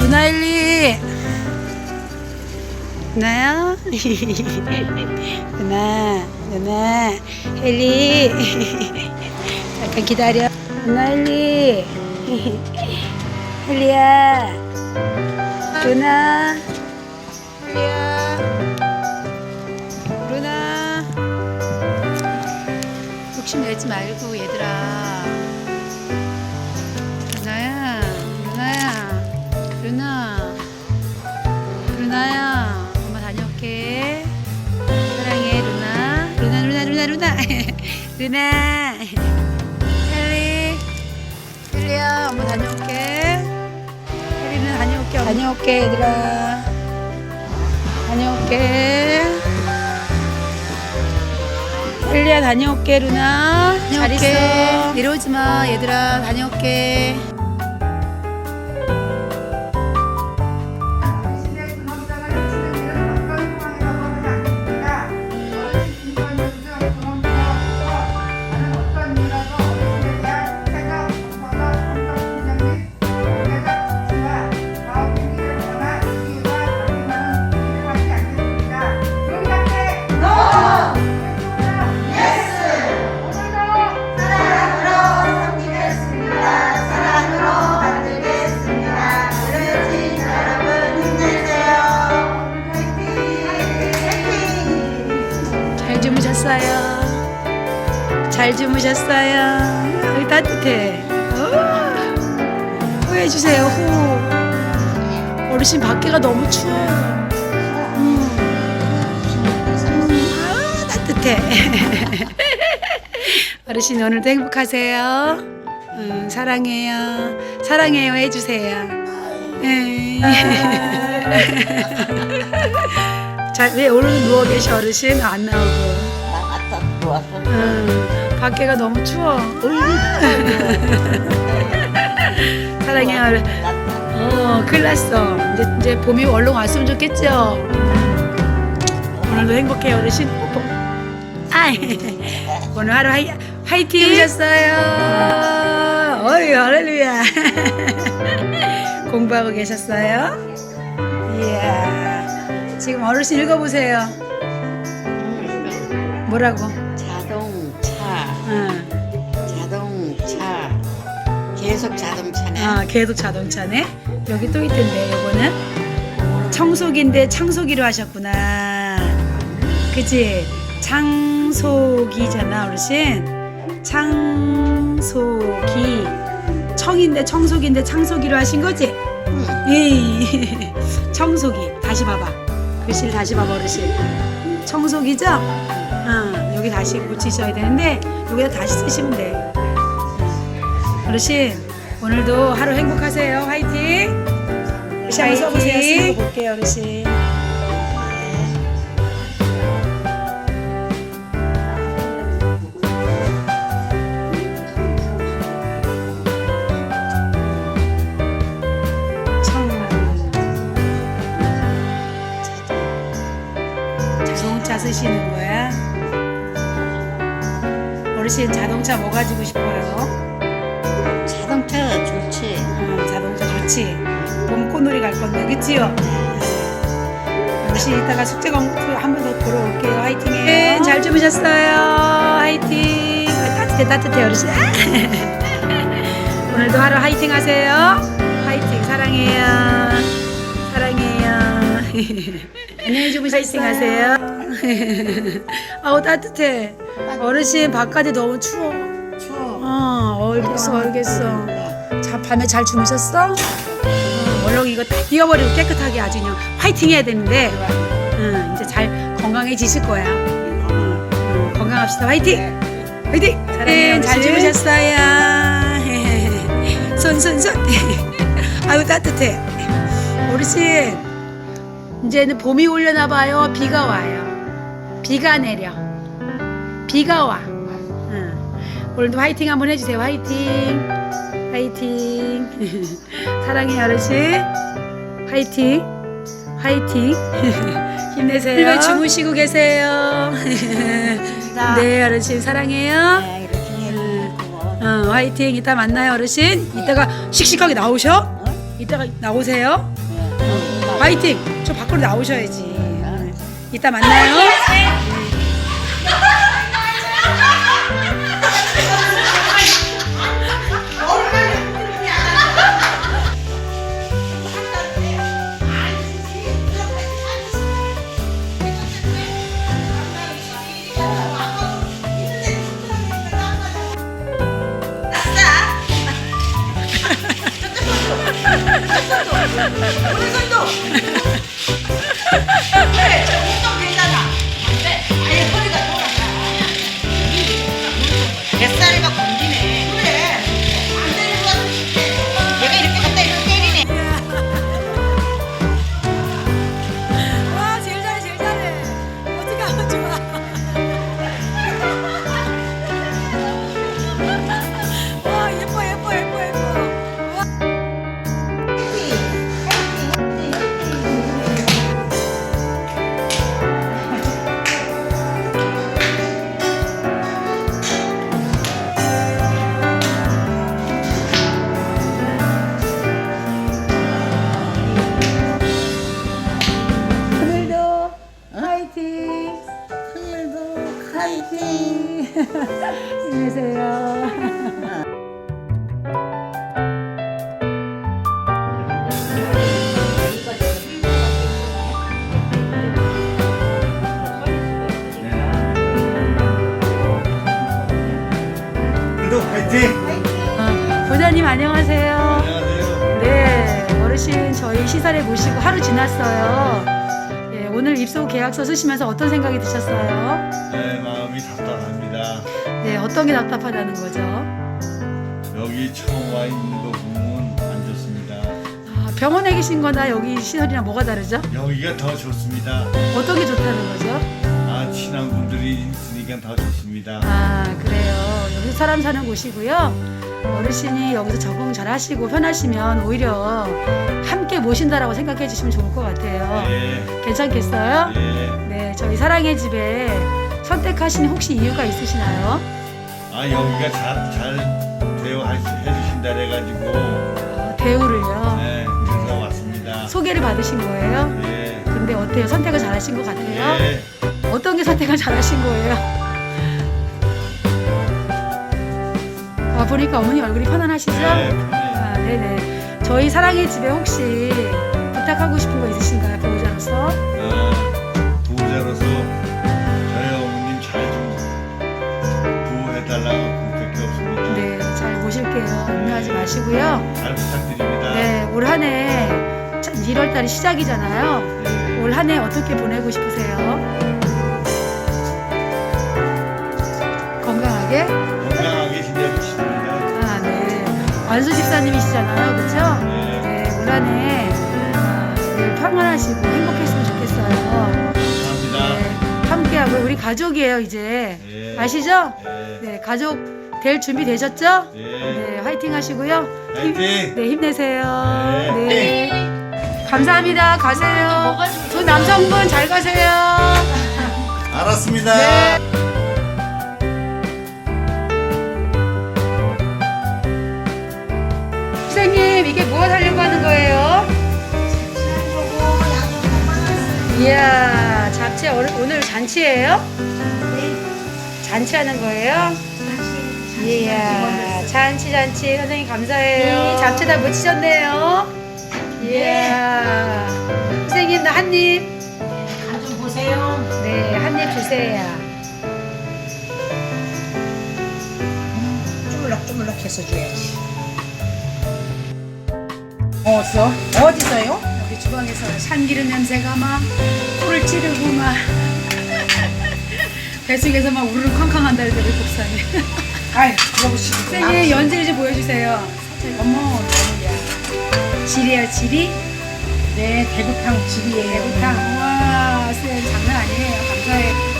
누나일리. 누나야? 누나 누나 헬리. 잠깐 기다려. 누나일리. 헬리야. 누나 헬리야 욕심 내지 말고 얘들아. 루나야 루나야 루나. 루나야 엄마 다녀올게. 사랑해 루나. 루나 루나 루나 루나. 루나. 헬리. 헬리야 엄마 다녀올게. 헬리는 다녀올게. 다녀올게 얘들아. 다녀올게 헬리야 다녀올게 루나. 잘 있어. 내려오지 마 얘들아. 다녀올게 잘 주무셨어요? 여기 따뜻해. 어, 호해주세요, 호. 어르신 밖에가 너무 추워. 음. 음, 아, 따뜻해. 어르신 오늘도 행복하세요. 음, 사랑해요. 사랑해요 해주세요. 예. 자, 왜 오늘 누워 계셔 어르신 안 나오고. 나갔다 들어왔어. 음, 밖에가 너무 추워. 사랑해 어르. 어, 큰일 났어. 이제, 이제 봄이 얼른 왔으면 좋겠죠. 오늘도 행복해 어르신. 뽀뽀. 아이, 오늘 하루 하이, 화이팅 하셨어요. 어이, 할렐루야. 공부하고 계셨어요? 이야. 지금 어르신 읽어보세요. 뭐라고? 계속 자동차네. 아, 계속 자동차네. 여기 또 있던데, 요거는 청소기인데 창소기로 하셨구나. 그치? 창소기잖아, 어르신. 창소기. 청인데 청소기인데 창소기로 하신 거지? 응. 예. 청소기. 다시 봐봐. 글씨를 다시 봐봐, 어르신. 청소기죠? 어, 여기 다시 고치셔야 되는데, 여기다 다시 쓰시면 돼. 어르신 오늘도 하루 행복하세요. 화이팅! 글씨 한번 써보세요. 쓰는 거 볼게요 어르신. 자동차 쓰시는 거야? 어르신 자동차 뭐 가지고 싶어요? 자동차 좋지. 봄 코놀이 갈 건데, 그치요? 어르신 이따가 숙제 공부 한 번 더 보러 올게요. 화이팅 해요. 네, 잘 주무셨어요. 화이팅. 따뜻해, 따뜻해, 어르신. 오늘도 하루 화이팅 하세요. 화이팅, 사랑해요. 사랑해요. 안녕히 주무셨어요. 화이팅 하세요. 아우, 따뜻해. 어르신, 바깥이 너무 추워. 추워. 어, 얼겠어, 얼겠어. 자, 밤에 잘 주무셨어? 어, 얼른 이거 다 띄워버리고 깨끗하게 아주 그냥 화이팅 해야 되는데, 응, 이제 잘 건강해지실 거야. 응, 응, 건강합시다. 화이팅! 화이팅! 네, 잘 주무셨어요. 손, 손, 손. 아유, 따뜻해. 어르신, 이제는 봄이 올려나 봐요. 비가 와요. 비가 내려. 비가 와. 응. 오늘도 화이팅 한번 해주세요. 화이팅. 화이팅. 사랑해 어르신. 화이팅. 화이팅. 힘내세요. 일반 주무시고 계세요. 네, 어르신 사랑해요. 네, 이렇게. 어, 화이팅. 이따 만나요, 어르신. 이따가 씩씩하게 나오셔. 이따가 나오세요. 화이팅. 저 밖으로 나오셔야지. 이따 만나요. 뱃살이가 화이팅! 보자님 안녕하세요. 안녕하세요. 네, 어르신 저희 시설에 모시고 하루 지났어요. 예, 오늘 입소 계약서 쓰시면서 어떤 생각이 드셨어요? 네, 마음이 답답합니다. 네, 어떤 게 답답하다는 거죠? 여기 처음 와 있는 거 보면 안 좋습니다. 아, 병원에 계신 거나 여기 시설이랑 뭐가 다르죠? 여기가 더 좋습니다. 어떤 게 좋다는 거죠? 아, 친한 분들이 있으니 까더 좋습니다. 아, 그래요. 여기서 사람 사는 곳이고요. 어르신이 여기서 적응 잘 하시고 편하시면 오히려 함께 모신다라고 생각해 주시면 좋을 것 같아요. 네, 괜찮겠어요? 네. 네, 저희 사랑의 집에 선택하신 혹시 이유가 있으시나요? 아, 여기가 잘, 잘 대우 해 주신다 그래가지고, 어, 대우를요. 네, 그래서 왔습니다. 소개를 받으신 거예요? 네, 근데 어때요? 선택을 잘 하신 것 같아요? 네, 어떤 게 선택을 잘 하신 거예요? 아, 보니까 어머니 얼굴이 편안하시죠? 네. 아, 네네. 저희 사랑의 집에 혹시 부탁하고 싶은 거 있으신가요? 배우자로서? 어, 보호자로서 저희 어머님 잘좀 보호해달라고 그밖에 없습니다. 네, 잘 모실게요. 염려하지 마시고요. 잘 부탁드립니다. 네, 올 한해 1월 달이 시작이잖아요. 네. 올 한해 어떻게 보내고 싶으세요? 건강하게 네. 완수 집사님이시잖아요. 그렇죠? 네. 네, 올한해 아, 늘 평안하시고 행복했으면 좋겠어요. 감사합니다. 네, 함께하고 우리 가족이에요, 이제. 네. 아시죠? 네. 네, 가족 될 준비 되셨죠? 네. 네, 화이팅 하시고요. 힘- 화이팅! 네, 힘내세요. 네. 네. 감사합니다. 가세요. 두 남성분 잘 가세요. 알았습니다. 네. 무엇 하려고 하는 거예요? 이야, 잡채 오늘, 오늘 잔치예요? 잔치하는 거예요? 이야, 잔치 잔치 선생님 감사해요. 잡채 다 묻히셨네요. 이야, 선생님 나 한 입. 간좀 보세요. 네, 한 입 주세요. 주물럭주물럭 해서 줘야지. 어서 어디서요? 여기 주방에서 참기름 냄새가 막 코를 찌르고 막 뱃속에서 막 우르르 쾅쾅 한다 그래 복사네. 아이 그러시고 선생님 연지를 좀 보여주세요. 어머 너무야. 지리야 지리 네 대구탕 집이에요. 대구탕. 와 선생님 장난 아니에요. 감사해요.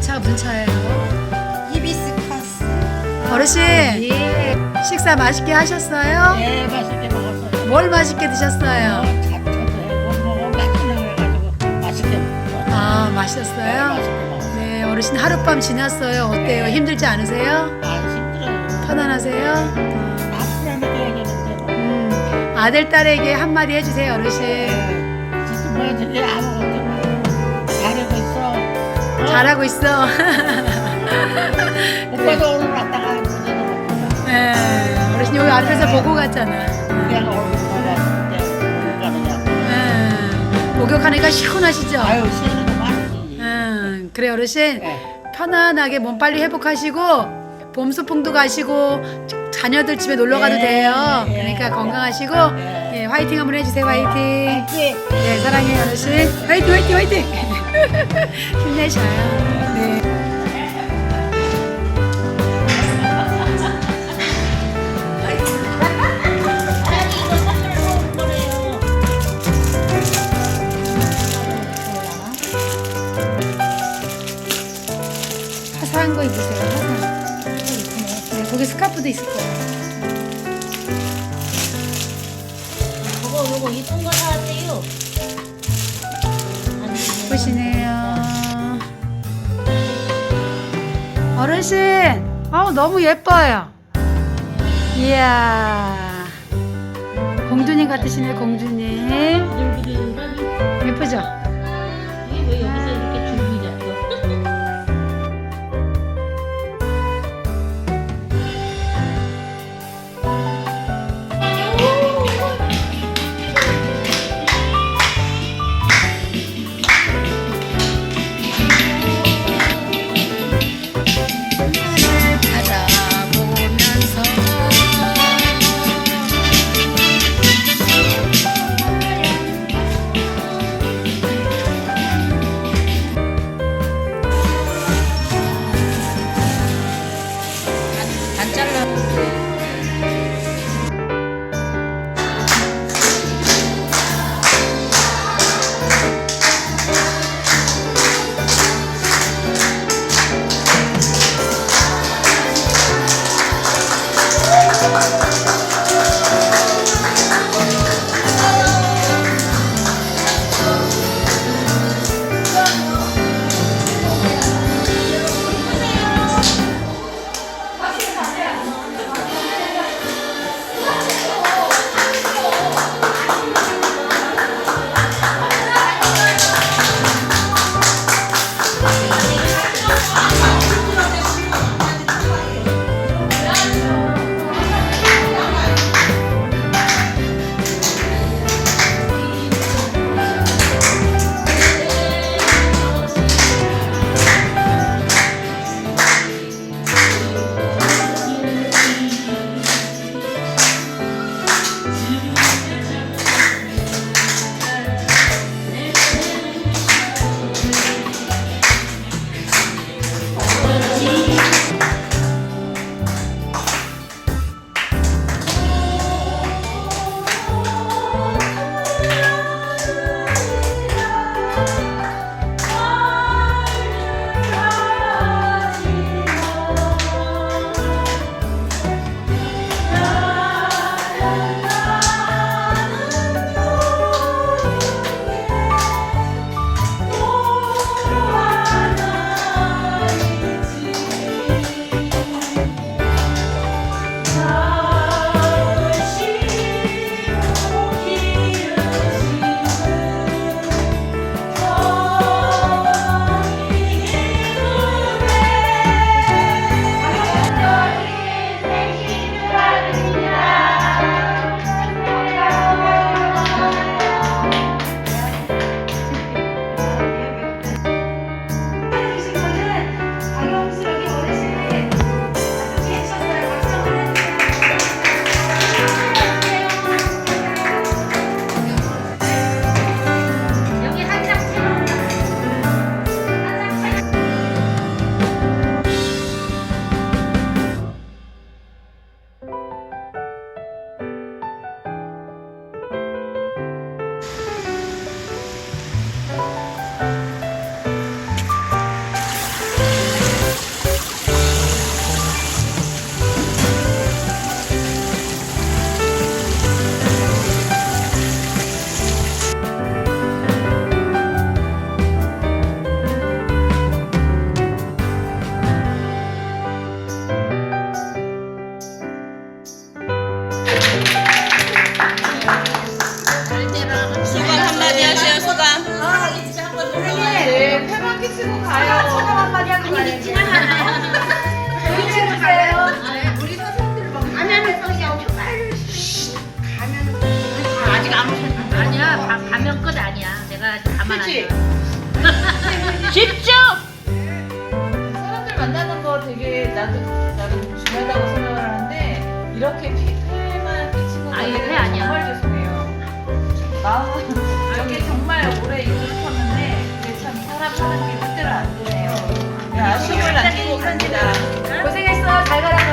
차가 무슨 차예요? 히비스커스. 어르신 예. 식사 맛있게 하셨어요? 네, 맛있게 먹었어요. 뭘 맛있게 드셨어요? 잡초도 해고 뭐 맛있는 해가지고 맛있게 먹었어요. 아 네, 맛있었어요? 맛있게 먹었어요. 네 어르신 하룻밤 지났어요. 어때요? 네. 힘들지 않으세요? 안 힘들어요. 편안하세요? 음, 아들 딸에게 한마디 해주세요 어르신. 지금 뭐 아무것도 뭐 있어. 어? 잘하고 있어. 오빠도 오늘 왔다가 네, 어르신 여기 앉아서 보고 갔잖아. 그냥 오늘 가느냐고. 네, 목욕하니까 시원하시죠? 아유 많지. 음, 그래 어르신 네. 편안하게 몸 빨리 회복하시고 봄 소풍도 가시고 자녀들 집에 놀러 가도 네, 돼요. 네. 그러니까 건강하시고 네. 예, 화이팅 한번 해주세요 화이팅. 네. 네 사랑해요 어르신. 화이팅 화이팅 화이팅. 힘내셔요. 네. 화사한 거 입으세요. 화사한. 네, 거기 스카프도 있을 거예요. 예쁘시네요. 어르신, 어우 너무 예뻐요. 이야, 공주님 같으시네 공주님. 예쁘죠? 감사합니다. 고생했어. 잘 가라.